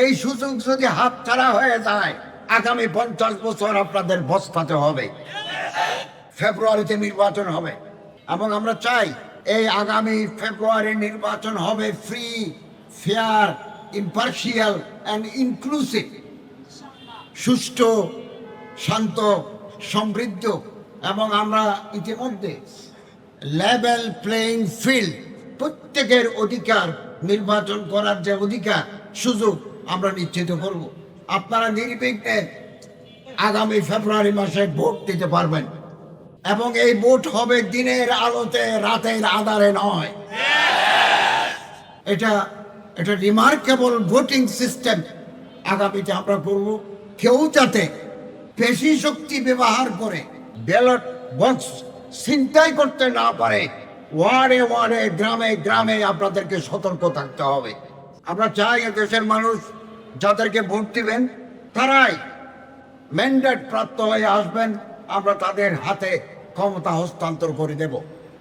এই সুযোগ যদি হাত ছাড়া হয়ে যায়, আগামী পঞ্চাশ বছর আপনাদের বস্তাতে হবে। ফেব্রুয়ারিতে নির্বাচন হবে। এবং আমরা চাই এই আগামী ফেব্রুয়ারি নির্বাচন হবে free fair impartial and inclusive সুষ্ঠু, শান্ত, সমৃদ্ধ এবং আমরা ইতিমধ্যে লেভেল প্লেইং ফিল্ড প্রত্যেকের অধিকার নির্বাচন করার যে অধিকার, সুযোগ আমরা নিশ্চিত করব। আপনারা নির্বিঘ্নে আগামী ফেব্রুয়ারি মাসে ভোট দিতে পারবেন। এবং এই ভোট হবে দিনের আলোতে, রাতের আধারে নয়। এটা এটা রিমার্কেবল ভোটিং সিস্টেম আগামীতে আমরা করব। কেউ যাতে পেশি শক্তি ব্যবহার করে ব্যালট বক্স ছিনতাই করতে না পারে, ওয়ার্ডে ওয়ার্ডে, গ্রামে গ্রামে আপনাদেরকে সতর্ক থাকতে হবে। আমরা চাই দেশের মানুষ যাদেরকে ভোট দিবেন, তারাই ম্যান্ডেট প্রাপ্ত হয়ে আসবেন। আমরা তাদের হাতে ক্ষমতা হস্তান্তর করে দেব।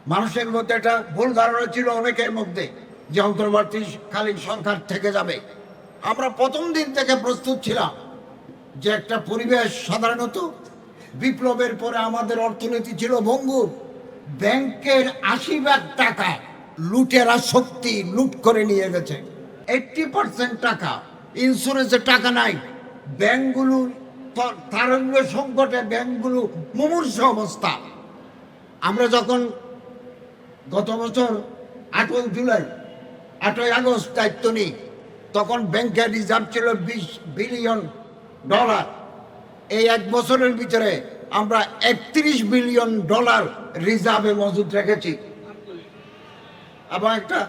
মানুষের মধ্যে একটা ভুল ধারণা ছিল অনেকের মধ্যে, যে অন্তর্বর্তীকালীন সরকার থেকে যাবে। আমরা প্রথম দিন থেকে প্রস্তুত ছিলাম যে একটা পরিবেশ সাধারণত বিপ্লবের পরে আমাদের অর্থনীতি ছিল ভঙ্গুর। ব্যাংকের আশি ভাগ টাকা লুটেরা শক্তি লুট করে নিয়ে গেছে। এইটটি পার্সেন্ট টাকা ইন্স্যুরেন্সের টাকা নাই। ব্যাংকগুলো তারল্য সংকটে ব্যাংকগুলো মুমূর্ষ অবস্থা। আমরা যখন গত বছর আটই জুলাই, আটই আগস্ট দায়িত্ব নিই, তখন ব্যাংকের রিজার্ভ ছিল বিশ বিলিয়ন ডলার। এই এক বছরের ভিতরে আমরা একত্রিশ বিলিয়ন ডলার রিজার্ভে মজুদ রেখেছি। এবং একটা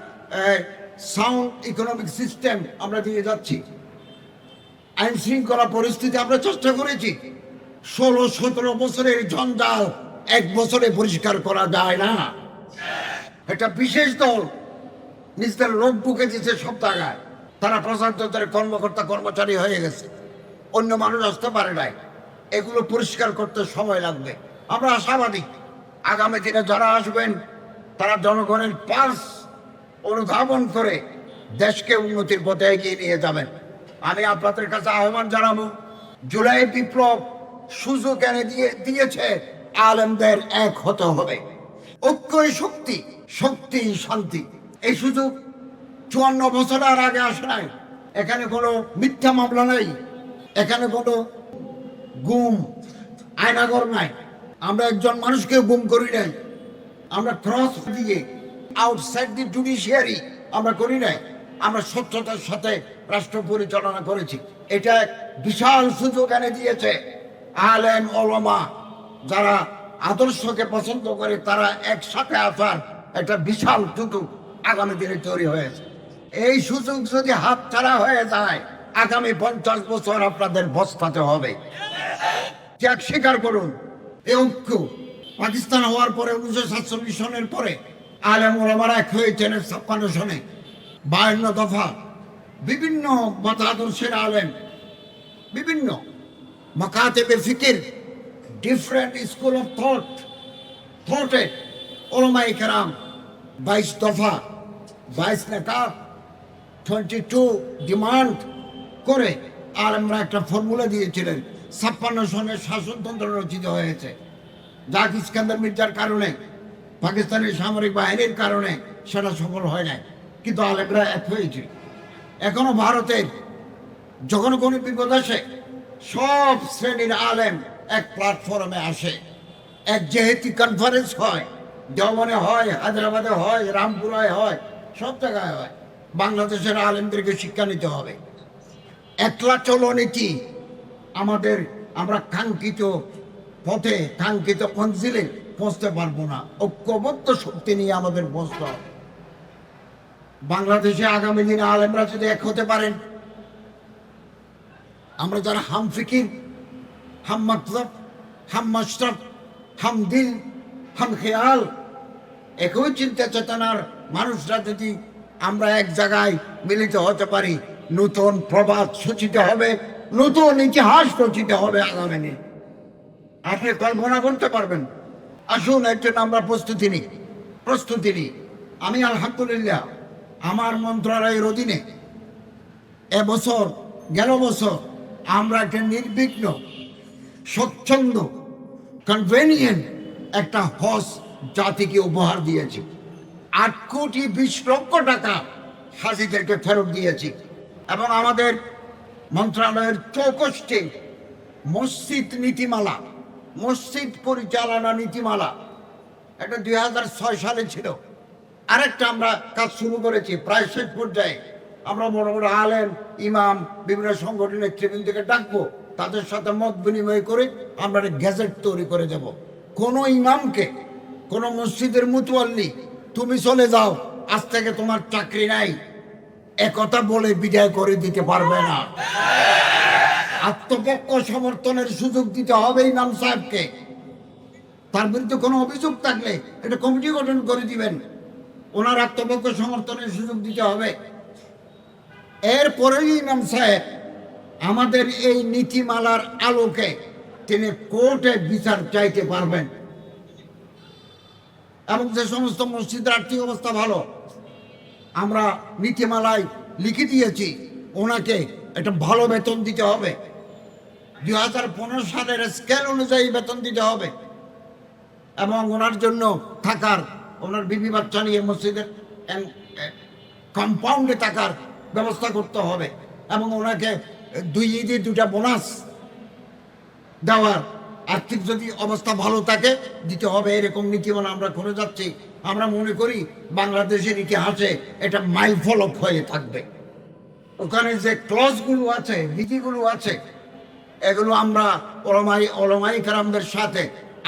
সাউন্ড ইকোনমিক সিস্টেম আমরা দিয়ে যাচ্ছি। আইন শৃঙ্খলা পরিস্থিতি আমরা চেষ্টা করেছি। ষোলো, সতেরো বছরের জঞ্জাল এক বছরে পরিষ্কার করা যায় না। একটা বিশেষ দল নিজেদের লোক বুকে দিচ্ছে সব জায়গায় তারা প্রশাসনের কর্মকর্তা, কর্মচারী হয়ে গেছে। অন্য মানুষ আসতে পারে নাই। এগুলো পরিষ্কার করতে সময় লাগবে। আমরা আশাবাদী। আগামী দিনে যারা আসবেন, তারা জনগণের পালস অনুধাবন করে দেশকে উন্নতির পথে এগিয়ে নিয়ে যাবেন। আমি আপনাদের কাছে আহ্বান জানাব, জুলাই বিপ্লব সুযোগ এনে দিয়ে দিয়েছে, আলেমদের এক হতে হবে। ঐক্যই শক্তি শক্তি শান্তি। এই সুযোগ চুয়ান্ন বছর আর আগে আসে নাই। এখানে কোনো মিথ্যা মামলা নাই। এখানে কোনো গুম আয়নাগর নাই। আমরা একজন মানুষকে গুম করি নাই। আমরা ক্রস দিয়ে আউটসাইড দি জুডিশিয়ারি আমরা করি নাই। আমরা স্বচ্ছতার সাথে রাষ্ট্র পরিচালনা করেছি। এটা এক বিশাল সুযোগ এনে দিয়েছে। আলেম, ওলমা যারা আদর্শকে পছন্দ করে, তারা একসাথে আসার একটা বিশাল সুযোগ আগামী দিনে তৈরি হয়েছে। এই সুযোগ যদি হাত ছাড়া হয়ে যায়, আগামী পঞ্চাশ বছর আপনাদের বস্তাতে হবে। ত্যাগ স্বীকার করুন। এই ঐক্য পাকিস্তান হওয়ার পরে, উনিশশো সাতচল্লিশ সনের পরে আলেম ওলামারা এক হয়েছেন ছাপ্পান্ন সনে। বায়ান্ন দফা বিভিন্ন মতাদর্শের আলেম, বিভিন্ন মকাতেবে ফিকির ডিফারেন্ট স্কুল অফ থট থটেড ওলমাই কেরাম বাইশ দফা, বাইশ নেতা টোয়েন্টি টু ডিমান্ড করে আলেমরা একটা ফর্মুলা দিয়েছিলেন। ছাপ্পান্ন সনের শাসনতন্ত্র রচিত হয়েছে। জাক ইস্কান্দার মির্জার কারণে পাকিস্তানের সামরিক বাহিনীর কারণে সেটা সফল হয় নাই। কিন্তু আলেমরা এক হয়েছে। এখনও ভারতের যখন কোনো বিপদ আসে, সব শ্রেণির আলেম এক প্ল্যাটফর্মে আসে। এক যেহেতু কনফারেন্স হয় দেওয়ানে হয়, হায়দ্রাবাদে হয়, রামপুরায় হয়, সব জায়গায় হয়। বাংলাদেশের আলেমদেরকে শিক্ষা নিতে হবে। একলা চলনীতি আমাদের আমরা কাঙ্ক্ষিত পথে, কাঙ্ক্ষিত মঞ্জিলে পৌঁছতে পারব না। ঐক্যবদ্ধ শক্তি নিয়ে আমাদের পৌঁছতে হবে। বাংলাদেশে আগামী দিনে আলেমরা যদি এক হতে পারেন, আমরা যারা হাম ফিকির, হাম মতলব হাম মশরফ হাম দিল, হাম খেয়াল, একই চিন্তা চেতনার মানুষরা যদি আমরা এক জায়গায় মিলিত হতে পারি, নতুন প্রবাদ সূচিত হবে, নতুন ইতিহাস রচিত হবে আগামী দিনে। আপনি কল্পনা করতে পারবেন আসুন এর জন্য আমরা প্রস্তুতি নিই। প্রস্তুতি নিই। আমি আলহামদুলিল্লাহ আমার মন্ত্রণালয়ের অধীনে এবছর, গেল বছর আমরা একটা নির্বিঘ্ন, স্বচ্ছন্দ কনভেনিয়েন্ট একটা হজ জাতিকে উপহার দিয়েছি। আট কোটি বিশ লক্ষ টাকা হাজিদেরকে ফেরত দিয়েছি। এবং আমাদের মন্ত্রণালয়ের চৌকষ্টি মসজিদ নীতিমালা মসজিদ পরিচালনা নীতিমালা। এটা দুই হাজার সালে ছিল। আরেকটা আমরা কাজ শুরু করেছি, প্রায় শেষ পর্যায়ে। আমরা বড় বড় আলেন ইমাম, বিভিন্ন সংগঠনের নেতৃবৃন্দকে ডাকবো। তাদের সাথে মত বিনিময় করে আমরা একটা গ্যাজেট তৈরি করে দেব। কোনো ইমামকে, কোনো মসজিদের মুতুয়াল্লি, তুমি চলে যাও, আজ থেকে তোমার চাকরি নাই। একথা বলে বিদায় করে দিতে পারবে না। আত্মপক্ষ সমর্থনের সুযোগ দিতে হবে ইমাম সাহেবকে। তার বিরুদ্ধে কোনো অভিযোগ থাকলে একটা কমিটি গঠন করে দিবেন। ওনার আত্মপক্ষ সমর্থনের সুযোগ দিতে হবে। এরপরেই ইমাম সাহেব আমাদের এই নীতিমালার আলোকে তিনি কোর্টে বিচার চাইতে পারবেন। এবং যে সমস্ত মসজিদের আর্থিক অবস্থা ভালো, আমরা নীতিমালায় লিখে দিয়েছি, ওনাকে একটা ভালো বেতন দিতে হবে। দুই হাজার পনেরো সালের স্কেল অনুযায়ী বেতন দিতে হবে। এবং ওনার জন্য থাকার, ওনার বিবি বাচ্চা নিয়ে মসজিদের কম্পাউন্ডে থাকার ব্যবস্থা করতে হবে। এবং ওনাকে দুই ঈদে দুটা বোনাস দেওয়ার আর্থিক যদি অবস্থা ভালো থাকে, দিতে হবে। এরকম নীতিমালা আমরা করে যাচ্ছি। আমরা মনে করি বাংলাদেশের ইতিহাসে এটা মাইল ফলক হয়ে থাকবে। ওখানে যে ক্লজগুলো আছে, নীতিগুলো আছে এগুলো আমরা ওলমাই ওলমাই কারামদের সাথে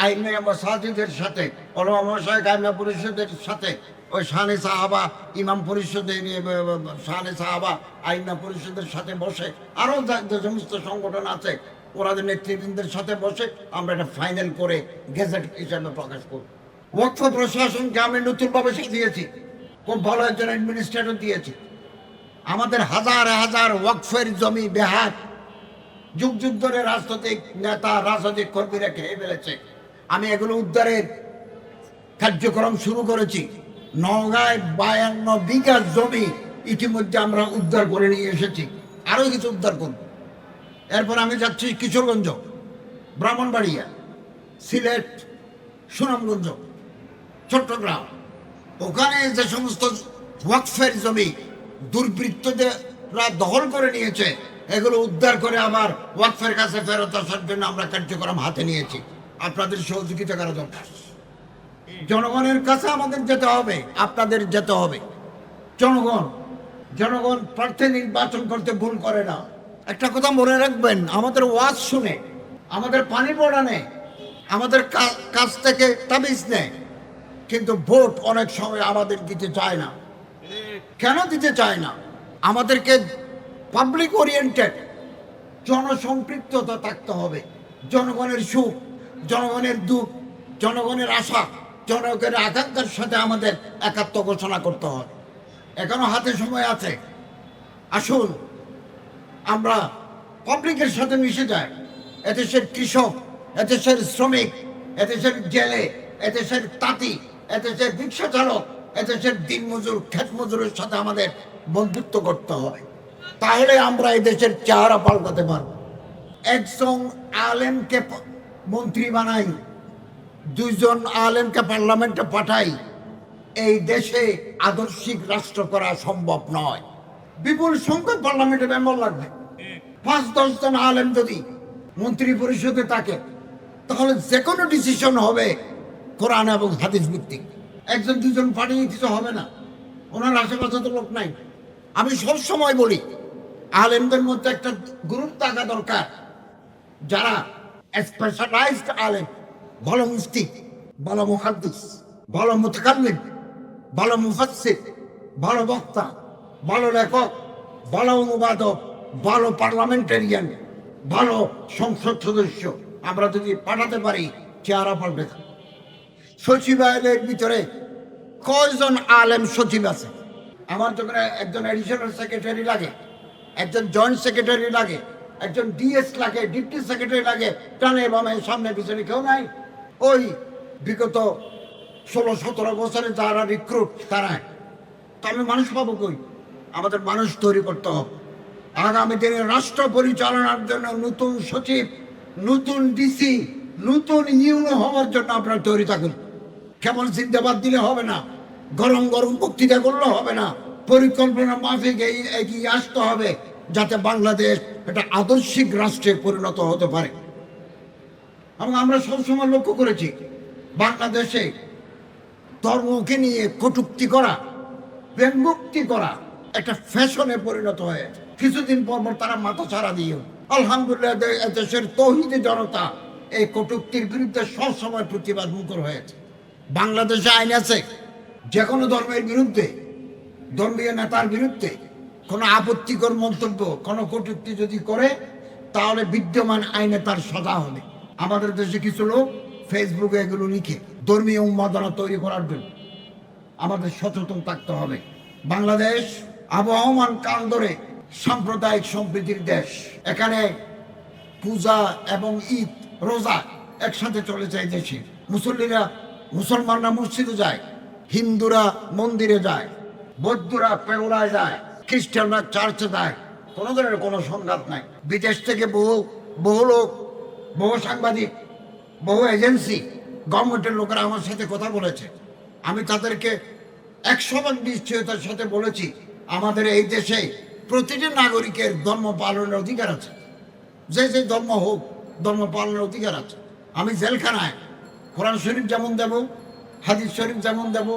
আইনে মসাজিদের সাথে, ওলমা মশাইক আইনা পরিষদের সাথে, ওই শানে সাহাবা, ইমাম পরিষদের শানে সাহাবা আইনা পরিষদের সাথে বসে, আরও যে সমস্ত সংগঠন আছে ওনাদের নেতৃবৃন্দের সাথে বসে আমরা এটা ফাইনাল করে গেজেট হিসাবে প্রকাশ করব। ওয়াকফ প্রশাসনকে আমি নতুনভাবে দিয়েছি খুব ভালো একজন অ্যাডমিনিস্ট্রেটর দিয়েছি। আমাদের হাজার হাজার ওয়াকফের জমি বেহাত যুগ যুগ ধরে রাজনৈতিক নেতা, রাজনৈতিক কর্মীরা খেয়ে ফেলেছে। আমি এগুলো উদ্ধারের কার্যক্রম শুরু করেছি। নগাঁয় বায়ান্ন বিঘা জমি ইতিমধ্যে আমরা উদ্ধার করে নিয়ে এসেছি। আরও কিছু উদ্ধার করব। এরপর আমি যাচ্ছি কিশোরগঞ্জ, ব্রাহ্মণবাড়িয়া, সিলেট, সুনামগঞ্জ, চট্টগ্রাম। ওখানে যে সমস্ত ওয়াকফের জমি দুর্বৃত্তরা দখল করে নিয়েছে এগুলো উদ্ধার করে আবার ওয়াকফের কাছে ফেরত আসার জন্য আমরা কার্যক্রম হাতে নিয়েছি। আপনাদের সহযোগিতা করা দরকার। জনগণের কাছে আমাদের যেতে হবে, আপনাদের যেতে হবে। জনগণ জনগণ প্রার্থী নির্বাচন করতে ভুল করে না। একটা কথা মনে রাখবেন, আমাদের ওয়াজ শুনে, আমাদের পানি পড়া নেয় আমাদের কাছ থেকে তাবিজ নেয় কিন্তু ভোট অনেক সময় আমাদের দিতে চায় না। কেন দিতে চায় না? আমাদেরকে পাবলিক ওরিয়েন্টেড জনসম্পৃক্ততা থাকতে হবে, জনগণের সুখ, জনগণের দুঃখ, জনগণের আশা, জনগণের আকাঙ্ক্ষার সাথে আমাদের একাত্ম ঘোষণা করতে হবে। এখনও হাতে সময় আছে। আসুন, আমরা পাবলিকের সাথে মিশে যাই। এদেশের কৃষক, এদেশের শ্রমিক, এদেশের জেলে, এদেশের তাঁতি, এদেশের রিক্সা চালক, এদেশের দিনমজুর ক্ষেত মজুরের সাথে আমাদের বন্ধুত্ব করতে হয় তাহলে আমরা এই দেশের চেহারা পাল্টাতে পারব। একজন আলেমকে মন্ত্রী বানাই, দুইজন আলেমকে পার্লামেন্টে পাঠাই, এই দেশে আদর্শিক রাষ্ট্র করা সম্ভব নয়। বিপুল সংখ্যক পার্লামেন্টে মেম্বার লাগবে। পাঁচ দশজন আলেম যদি মন্ত্রী পরিষদে থাকে, তাহলে যে কোনো ডিসিশন হবে কোরআন এবং হাদিস ভিত্তিক। একজন দুজন পাঠিয়ে কিছু হবে না। ওনার আশেপাশে তো লোক নাই। আমি সব সময় বলি, আলেমদের মধ্যে একটা গ্রুপ থাকা দরকার যারা স্পেশালাইজড আলেম, ভালো মুফতি, ভালো মুহাদ্দিস, ভালো মুতাকাল্লিম, ভালো মুফাসসির, ভালো বক্তা, ভালো লেখক, ভালো অনুবাদক, ভালো পার্লামেন্টারিয়ান ভালো সংসদ সদস্য, আমরা যদি পাঠাতে পারি, চেহারা পাল্টে। সচিবালয়ের ভিতরে কয়জন আলেম সচিব আছে আমার যখন একজন অ্যাডিশনাল সেক্রেটারি লাগে, একজন জয়েন্ট সেক্রেটারি লাগে, একজন ডিএস লাগে ডিপটি সেক্রেটারি লাগে টানে বামে সামনে পিছনে কেউ নাই। ওই বিগত ষোলো সতেরো বছরে যারা রিক্রুট তারা। তো আমি মানুষ পাবো কই? আমাদের মানুষ তৈরি করতে হবে। আগামী দিনে রাষ্ট্র পরিচালনার জন্য নতুন সচিব, নতুন ডিসি নতুন ইউনো হওয়ার জন্য আপনারা তৈরি থাকুন। কেমন চিন্তাবাদ দিলে হবে না। গরম গরম বক্তৃতা করলে হবে না। পরিকল্পনা মাফিক এগিয়ে আসতে হবে যাতে বাংলাদেশ একটা আদর্শিক রাষ্ট্রে পরিণত হতে পারে। এবং আমরা সবসময় লক্ষ্য করেছি, বাংলাদেশে ধর্মকে নিয়ে কটুক্তি করা ব্যঙ্গুক্তি করা একটা ফ্যাশনে পরিণত হয়ে কিছুদিন পর পর তারা মাথা ছাড়া দিয়ে আলহামদুলিল্লাহ দেশের তহিদি জনতা এই কটুক্তির বিরুদ্ধে সবসময় প্রতিবাদ মুখর হয়েছে। বাংলাদেশে আইন আছে যে কোনো ধর্মের বিরুদ্ধে, ধর্মীয় নেতার বিরুদ্ধে কোনো আপত্তিকর মন্তব্য, কোনো কটূক্তি যদি করে, তাহলে বিদ্যমান আইনে তার সাজা হবে। আমাদের দেশে কিছু লোক ফেসবুকে এগুলো লিখে ধর্মীয় উন্মাদনা তৈরি করার জন্য আমাদের সচেতন থাকতে হবে। বাংলাদেশ আবহমান কাল ধরে সাম্প্রদায়িক সম্প্রীতির দেশ। এখানে পূজা এবং ঈদ, রোজা একসাথে চলে যায় দেশে। মুসল্লিরা মুসলমানরা মসজিদে যায় হিন্দুরা মন্দিরে যায়, বৌদ্ধরা পেওড়ায় যায়, খ্রিস্টানরা চার্চে যায়। কোনো ধরনের কোনো সংঘাত নাই। বিদেশ থেকে বহু বহু লোক, বহু সাংবাদিক, বহু এজেন্সি, গভর্নমেন্টের লোকেরা আমার সাথে কথা বলেছে। আমি তাদেরকে একশো ভাগ নিশ্চয়তার সাথে বলেছি, আমাদের এই দেশে প্রতিটি নাগরিকের ধর্ম পালনের অধিকার আছে। যে যে ধর্ম হোক, ধর্ম পালনের অধিকার আছে। আমি জেলখানায়, কোরআন শরীফ যেমন দেব হাদিস শরীফ যেমন দেব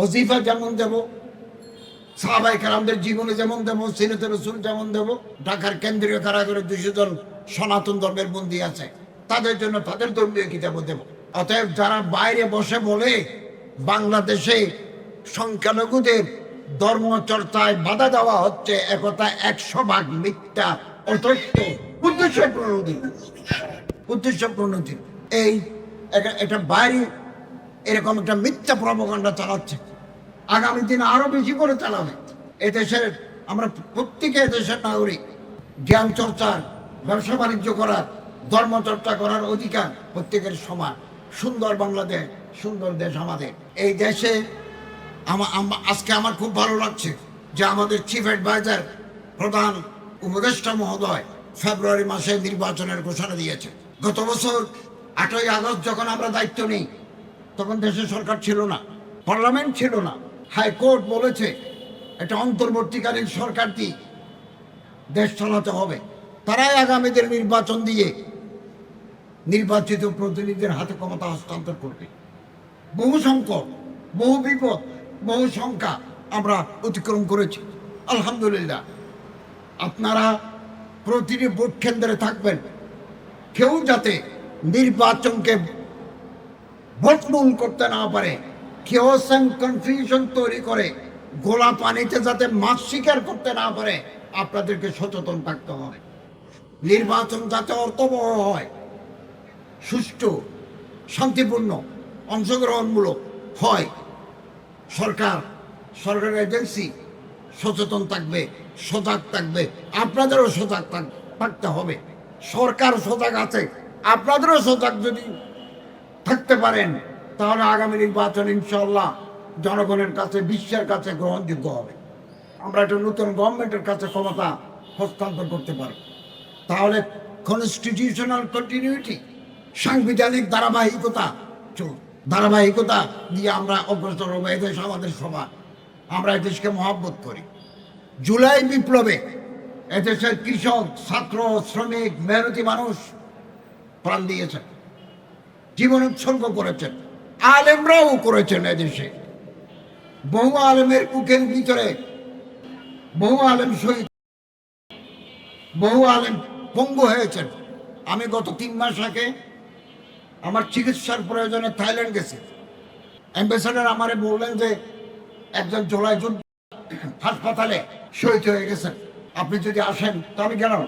ওজিফা যেমন দেব সাহাবাই কালামদের জীবনে যেমন দেব সিনেতের রসুল যেমন দেব, ঢাকার কেন্দ্রীয় কারাগারে দুশো জন সনাতন ধর্মের বন্দী আছে, তাদের জন্য তাদের ধর্মীয় কিতাবও দেব। অতএব যারা বাইরে বসে বলে বাংলাদেশে সংখ্যালঘুদের ধর্ম চর্চায় বাধা দেওয়া হচ্ছে একথা একশো ভাগ মিথ্যা অতত্য উদ্দেশ্য প্রণোদিত উদ্দেশ্য। প্রণোদিত এই এটা বাইরে এরকম একটা মিথ্যা প্রবকাণ্ডা চালাচ্ছে। আগামী দিনে আরও বেশি করে চালাবে। এদেশের, আমরা প্রত্যেকে এদেশের নাগরিক। জ্ঞান চর্চার, ব্যবসা বাণিজ্য করার, ধর্ম চর্চা করার অধিকার প্রত্যেকের সমান। সুন্দর বাংলাদেশ, সুন্দর দেশ আমাদের। এই দেশে আজকে আমার খুব ভালো লাগছে যে আমাদের চিফ অ্যাডভাইজার প্রধান উপদেষ্টা মহোদয় ফেব্রুয়ারি মাসে নির্বাচনের ঘোষণা দিয়েছে। গত বছর আটই আগস্ট যখন আমরা দায়িত্ব নিই তখন দেশে সরকার ছিল না, পার্লামেন্ট ছিল না, হাইকোর্ট বলেছে এটা অন্তর্বর্তীকালীন সরকারটি দেশ চালাতে হবে। তারাই আগামীদের নির্বাচন দিয়ে নির্বাচিত প্রতিনিধিদের হাতে ক্ষমতা হস্তান্তর করবে। বহু সংকট, বহু বিপদ, বহু সংখ্যা আমরা অতিক্রম করেছি। আলহামদুলিল্লাহ। আপনারা প্রতিটি ভোট কেন্দ্রে থাকবেন। কেউ যাতে নির্বাচনকে ভোটমূল করতে না পারে কেওস কনফিউশন তৈরি করে, গোলা পানিতে যাতে মাছ শিকার করতে না পারে, আপনাদেরকে সচেতন থাকতে হবে। নির্বাচন যাতে অর্থবহ হয়, সুষ্ঠু, শান্তিপূর্ণ, অংশগ্রহণমূলক হয়, সরকার, সরকারের এজেন্সি সচেতন থাকবে, সজাগ থাকবে, আপনাদেরও সজাগ থাক- থাকতে হবে। সরকার সজাগ আছে, আপনাদেরও সজাগ যদি থাকতে পারেন, তাহলে আগামী নির্বাচন ইনশাল্লাহ জনগণের কাছে, বিশ্বের কাছে গ্রহণযোগ্য হবে। আমরা একটা নতুন গভর্নমেন্টের কাছে ক্ষমতা হস্তান্তর করতে পারব। তাহলে কনস্টিটিউশনাল কন্টিনিউটি সাংবিধানিক ধারাবাহিকতা ধারাবাহিকতা দিয়ে আমরা অগ্রসর হব এদেশ আমাদের সবার। আমরা এদেশকে মহাব্বত করি। জুলাই বিপ্লবে এদেশের কৃষক, ছাত্র, শ্রমিক, মেহনতি মানুষ প্রাণ দিয়েছেন। জীবন উৎসর্গ করেছেন, আলেমরাও করেছেন এদেশে। বহু আলেমের বুকের ভিতরে, বহু আলেম শহীদ, বহু আলেম পঙ্গু হয়েছেন। আমি গত তিন মাস আগে আমার চিকিৎসার প্রয়োজনে থাইল্যান্ড গেছি। অ্যাম্বাসাডার আমারে বললেন যে, একজন জোলাই হাসপাতালে শহীদ হয়ে গেছেন। আপনি যদি আসেন তো আমি গেলাম।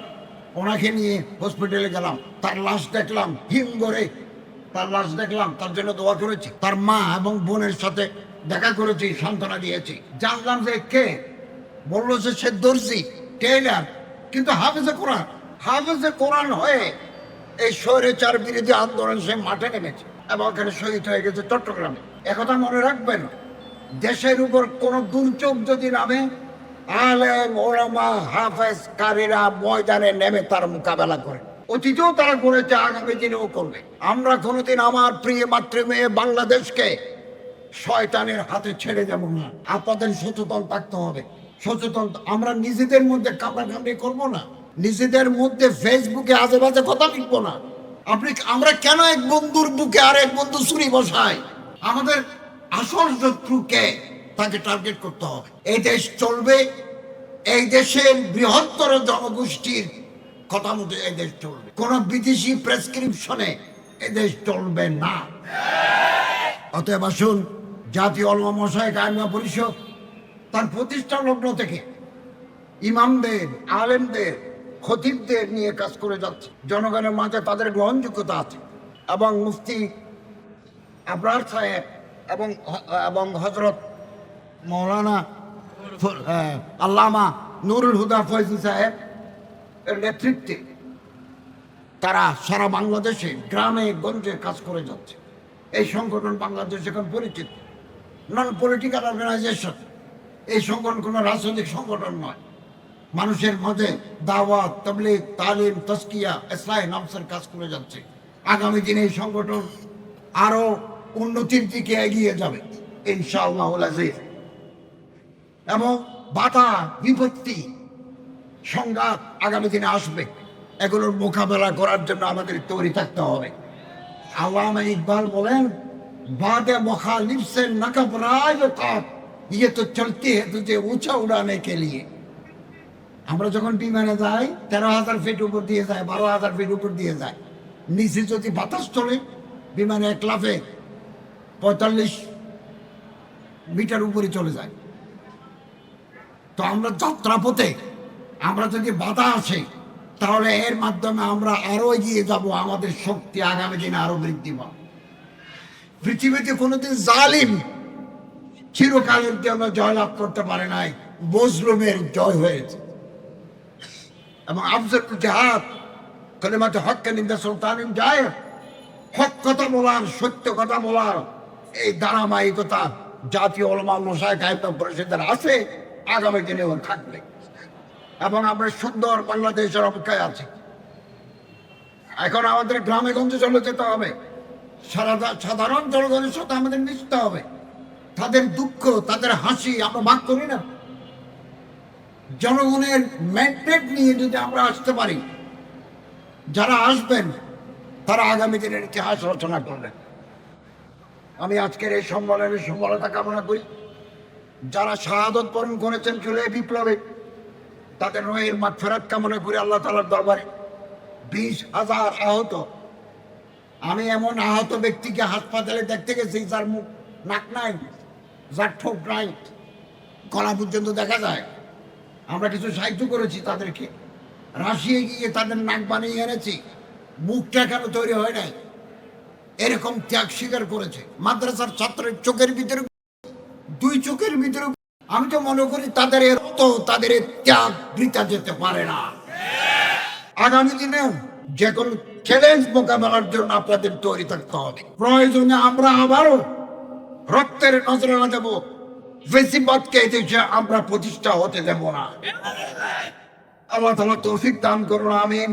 ওনাকে নিয়ে হসপিটালে গেলাম। তার লাশ দেখলাম, হিম করে তার লাশ দেখলাম, তার জন্য দোয়া করেছি। তার মা এবং বোনের সাথে দেখা করেছি, সান্ত্বনা দিয়েছি। জানলাম যে কে? বলল যে সে দর্জি, টেইলার। কিন্তু হাফেজে কোরআন হাফেজে কোরআন হয়ে এই স্বৈরাচার বিরোধী আন্দোলন সে মাঠে নেমেছে এবং ওখানে শহীদ হয়ে গেছে চট্টগ্রামে। একথা মনে রাখবেন, দেশের উপর কোনো দুর্যোগ যদি নামে, আলেম, ওলামা হাফেজ কারীরা ময়দানে নেমে তার মোকাবেলা করে। অতীতেও তারা করেছে আগামী দিনেও করবে। আমরা কোনোদিন আমার প্রিয় মাতৃমেয়ে বাংলাদেশকে শয়তানের হাতে ছেড়ে যাব না। আপনাদের সচেতন থাকতে হবে। সচেতন, আমরা নিজেদের মধ্যে কামড়াকামড়ি করব না। নিজেদের মধ্যে ফেসবুকে আজে বাজে কথা লিখব না। আপনি, আমরা কেন এক বন্ধুর বুকে আর এক বন্ধু ছুরি বসাই? আমাদের আসল শত্রুকে তাকে টার্গেট করতে হবে। এই দেশ চলবে, এই দেশের বৃহত্তর জনগোষ্ঠীর কথা মতো এদেশ দেশ চলবে। কোন বিদেশি প্রেসক্রিপশনে এদেশ দেশ চলবে না। অতএব আসুন, জাতীয় অলমা মশাই কায়মা পরিষদ, তার প্রতিষ্ঠা লগ্ন থেকে ইমামদের, আলেমদের, খতিবদের নিয়ে কাজ করে যাচ্ছে। জনগণের মাঝে তাদের গ্রহণযোগ্যতা আছে এবং মুফতি আবরার সাহেব এবং এবং হজরত মৌলানা আল্লামা নুরুল হুদা ফয়জু সাহেব নেতৃত্বে তারা সারা বাংলাদেশে, গ্রামে, গঞ্জে কাজ করে যাচ্ছে। এই সংগঠন বাংলাদেশ এখন পরিচিত নন পলিটিক্যাল অর্গানাইজেশন এই সংগঠন কোনো রাজনৈতিক সংগঠন নয়। মানুষের মধ্যে দাওয়াত, তবলিগ, তালিম তস্কিয়া ইসলাহ নামসের কাজ করে যাচ্ছে। আগামী দিনে এই সংগঠন আরও উন্নতির দিকে এগিয়ে যাবে ইনশাআল্লাহ আজিজ এবং বাধা, বিপত্তি সংঘাত আগামী দিনে আসবে। এগুলোর মোকাবেলা করার জন্য আমাদের তৈরি থাকতে হবে। আল্লামা ইকবাল বলেন, বাদে মখালিফ নাকাব নকব রাজ ইয়ে তো চলতি হে যে উঁচা উড়ানে কে লিয়ে। আমরা যখন বিমানে যাই, তেরো হাজার ফিট উপর দিয়ে যায়, বারো হাজার ফিট উপর দিয়ে যায়। নিচে যদি বাতাস চলে, বিমানে এক লাফে পঁয়তাল্লিশ মিটার উপরে চলে যায়। তো আমরা যাত্রাপথে আমরা যদি বাধা আসে, তাহলে এর মাধ্যমে আমরা আরও এগিয়ে যাব, আমাদের শক্তি আগামী দিনে আরও বৃদ্ধি পাবে। পৃথিবীতে কোনোদিন জালিম চিরকালের জন্য জয়লাভ করতে পারে নাই, মজলুমের জয় হয়েছে। এবং আফজল জাহাদ, কলিমাতে হককে নিন্দা সুলতান যায় হক কথা বলার, সত্য কথা বলার, এই ধারাবাহিকতা জাতীয় অলমা মশাই কায়িত পরিষদের আছে, আগামী দিনেও থাকবে। এবং আমরা সুন্দর বাংলাদেশের অপেক্ষায় আছি। এখন আমাদের গ্রামে গঞ্জে চলে যেতে হবে। সারা সাধারণ জনগণের সাথে আমাদের মিশতে হবে। তাদের দুঃখ, তাদের হাসি আমরা ভাগ করি না। জনগণের ম্যান্ডেট নিয়ে যদি আমরা আসতে পারি, যারা আসবেন, তারা আগামী দিনের ইতিহাস রচনা করবেন। আমি আজকের এই সম্মেলনের সফলতা কামনা করি। যারা শাহাদত বরণ করেছেন চলে বিপ্লবে তাদের রয়ের মাঠ ফেরাত কামনা করি আল্লাহ তালার দরবারে বিশ হাজার আহত। আমি এমন আহত ব্যক্তিকে হাসপাতালে দেখতে গেছি যার মুখ নাক নাই, যার ঠোঁট নাই, গলা পর্যন্ত দেখা যায়। আমরা কিছু সাহায্য করেছি তাদেরকে। রাশিয়ে গিয়ে তাদের নাক বানিয়ে এনেছি, মুখটা কেন তৈরি হয় নাই। এরকম ত্যাগ স্বীকার করেছে। মাদ্রাসার ছাত্রের চোখের ভিতরে দুই চোখের ভিতরে আমি তো মনে করি তাদের এর তো তাদের ত্যাগ বৃথা যেতে পারে না। আগামী দিনে যে কোনো চ্যালেঞ্জ মোকাবেলার জন্য আপনাদের তৈরি থাকতে হবে। প্রয়োজনে আমরা আবারও রক্তের নজরানা দেব। বেশিবাদকে দেশে আমরা প্রতিষ্ঠা হতে দেব না। আল্লাহ তালা তৌফিক দান করুন, আমিন।